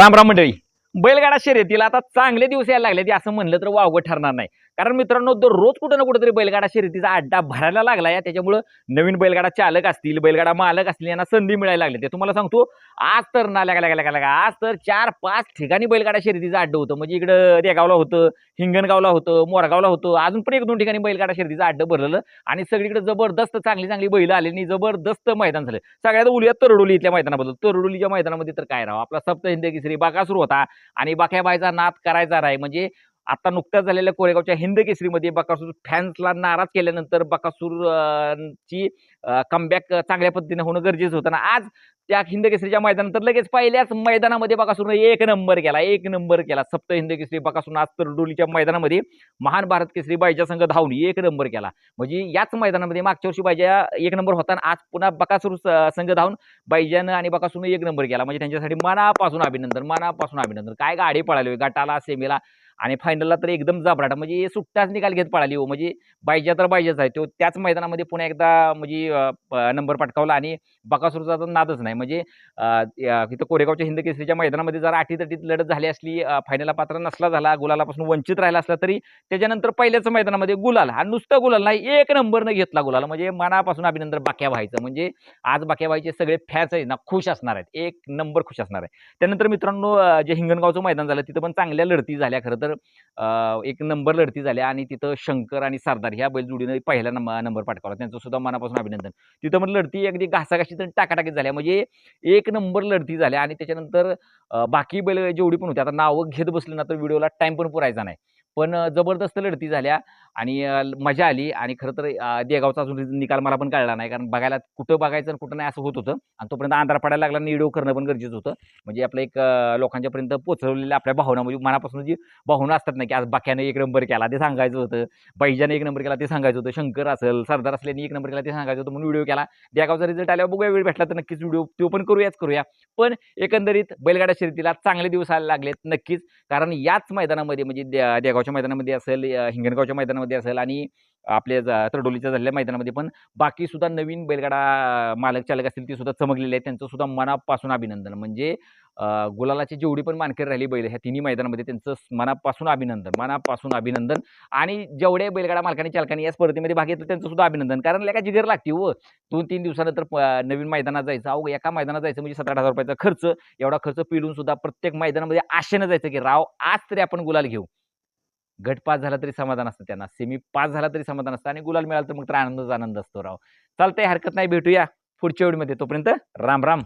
राम राम मंडळी. बैलगाडा शर्यतीला आता चांगले दिवस यायला लागले ते असं म्हणलं तर वावगं ठरणार नाही. कारण मित्रांनो दररोज कुठं ना कुठंतरी बैलगाडा शर्यतीचा अड्डा भरायला लागला या त्याच्यामुळं नवीन बैलगाडा चालक असतील बैलगाडा मालक असतील यांना संधी मिळायला लागली. ते तुम्हाला सांगतो आज तर ना लागा लागा लागा लागा आज तर चार पाच ठिकाणी बैलगाडा शर्यतीचं अड्डं होतं. म्हणजे इकडं देगावला होतं हिंगणगावला होतं मोरगावला होतं. अजून पण एक दोन ठिकाणी बैलगाडा शर्यतीचं अड्डं भरलेलं आणि सगळीकडे जबरदस्त चांगली चांगली बैल आली आणि जबरदस्त मैदान झालं. सगळ्यात उलूया तरडोली इथल्या मैदानाबद्दल. तरडोलीच्या मैदानामध्ये तर काय राहा आपला सप्त हिंद केसरी बाकासूर होता. आणि बाक्याबाईचा नाद करायचा राय. म्हणजे आता नुकत्याच झालेल्या कोरेगावच्या हिंद केसरीमध्ये बकासूर फॅन्सला नाराज केल्यानंतर बकासूर ची कमबॅक चांगल्या पद्धतीने होणं गरजेचं होतं. ना आज त्या हिंद केसरीच्या मैदानात लगेच पहिल्याच मैदानामध्ये बकासूरनं एक नंबर केला एक नंबर केला. सप्त हिंद केसरी बकासूर आज तरडोलीच्या मैदानामध्ये महान भारत केसरी बाईच्या संघ धावून एक नंबर केला. म्हणजे याच मैदानामध्ये मागच्या वर्षी बाईजा एक नंबर होता आज पुन्हा बकासूर स- संघ धावून बाईजानं आणि बकासूरनं एक नंबर केला. म्हणजे त्यांच्यासाठी मनापासून अभिनंदन मनापासून अभिनंदन. काय गाडी पळाली गटाला सेमीला. आणि फायनलला तर एकदम जबराट. म्हणजे सुट्टाच निकाल घेत पळाली हो. म्हणजे बायजा तर बायजाच आहे. तो त्याच मैदानामध्ये पुन्हा एकदा म्हणजे नंबर पटकावला आणि बकासूरचा तर नादच नाही. म्हणजे इथं कोरेगावच्या हिंद केसरीच्या मैदानामध्ये जर अटीतटीत लढत झाली असली फायनलला पात्र नसला झाला गुलालापासून वंचित राहिला असला तरी त्याच्यानंतर पहिल्याच मैदानामध्ये गुलाल हा नुसता गुलाल नाही एक नंबरनं घेतला गुलाल. म्हणजे मनापासून अभिनंदन बाक्या व्हायचं. म्हणजे आज बाक्या व्हायचे सगळे फॅन्स आहेत ना खुश असणार आहेत. एक नंबर खुश असणार आहे. त्यानंतर मित्रांनो जे हिंगणगावचं मैदान झालं तिथं पण चांगल्या लढती झाल्या खरं तर. अं, एक नंबर लढती झाल्या आणि तिथं शंकर आणि सरदार ह्या बैलजोडीनं पहिला नंबर नंबर पटकावला त्यांचं सुद्धा मनापासून अभिनंदन. तिथं मग लढती अगदी घासाघाशी तर टाकाटाकी झाल्या. म्हणजे एक नंबर लढती झाल्या आणि त्याच्यानंतर बाकी बैल जेवढी पण होती. आता नावं घेत बसलं ना तर व्हिडिओला टाइम पण पुरायचा नाही. पण जबरदस्त लढती झाल्या. आणि मजा आली आणि खरं तर देगावचा अजून निकाल मला पण कळला नाही. कारण बघायला कुठं बघायचं आणि कुठं नाही असं होत होतं. आणि तोपर्यंत अंधार पडायला लागला आणि व्हिडिओ करणं पण गरजेचं होतं. म्हणजे आपलं एक लोकांच्यापर्यंत पोचवलेल्या आपल्या भावना म्हणजे मनापासून जी भावना असतात ना की आज बाक्याने एक नंबर केला ते सांगायचं होतं. बैजाने एक नंबर केला ते सांगायचं होतं. शंकर असेल सरदार असल्याने एक नंबर केला ते सांगायचं होतं म्हणून व्हिडिओ केला. देगावचा रिझल्ट आल्यावर बघूया वेळ भेटला तर नक्कीच व्हिडिओ तो पण करूयाच करूया. पण एकंदरीत बैलगाडा शर्यतीला चांगले दिवस आले लागलेत नक्कीच. कारण याच मैदानामध्ये म्हणजे देगावच्या मैदानामध्ये असेल हिंगणगावच्या मैदानामध्ये असेल आणि आपल्या तरडोलीच्या झालेल्या मैदानामध्ये पण बाकी सुद्धा नवीन बैलगाडा मालक चालक असतील ती सुद्धा चमकलेले आहेत. त्यांचं सुद्धा मनापासून अभिनंदन. म्हणजे गुलालाचे गुलालाची जेवढी पण मानकरी राहिली बैल ह्या तिन्ही मैदानामध्ये त्यांचं मनापासून अभिनंदन मनापासून अभिनंदन. आणि जेवढे बैलगाडा मालकांनी चालकांनी या स्पर्धेमध्ये भाग घेतला त्यांचं सुद्धा अभिनंदन. कारण लेका जिगर लागते व दोन तीन दिवसानंतर नवीन मैदानात जायचं. अहो एका मैदानात जायचं म्हणजे सतरा हजार रुपयाचा खर्च एवढा खर्च पिळून सुद्धा प्रत्येक मैदानामध्ये आशेनं जायचं की राव आज तरी आपण गुलाल घेऊ. गट पास झाला तरी समाधान असतं त्यांना. सेमी पास झाला तरी समाधान असतं. आणि गुलाल मिळाला तर मग तर आनंदच आनंद असतो राव. चालतंय हरकत नाही. भेटूया पुढच्या वेळीमध्ये. तोपर्यंत राम राम.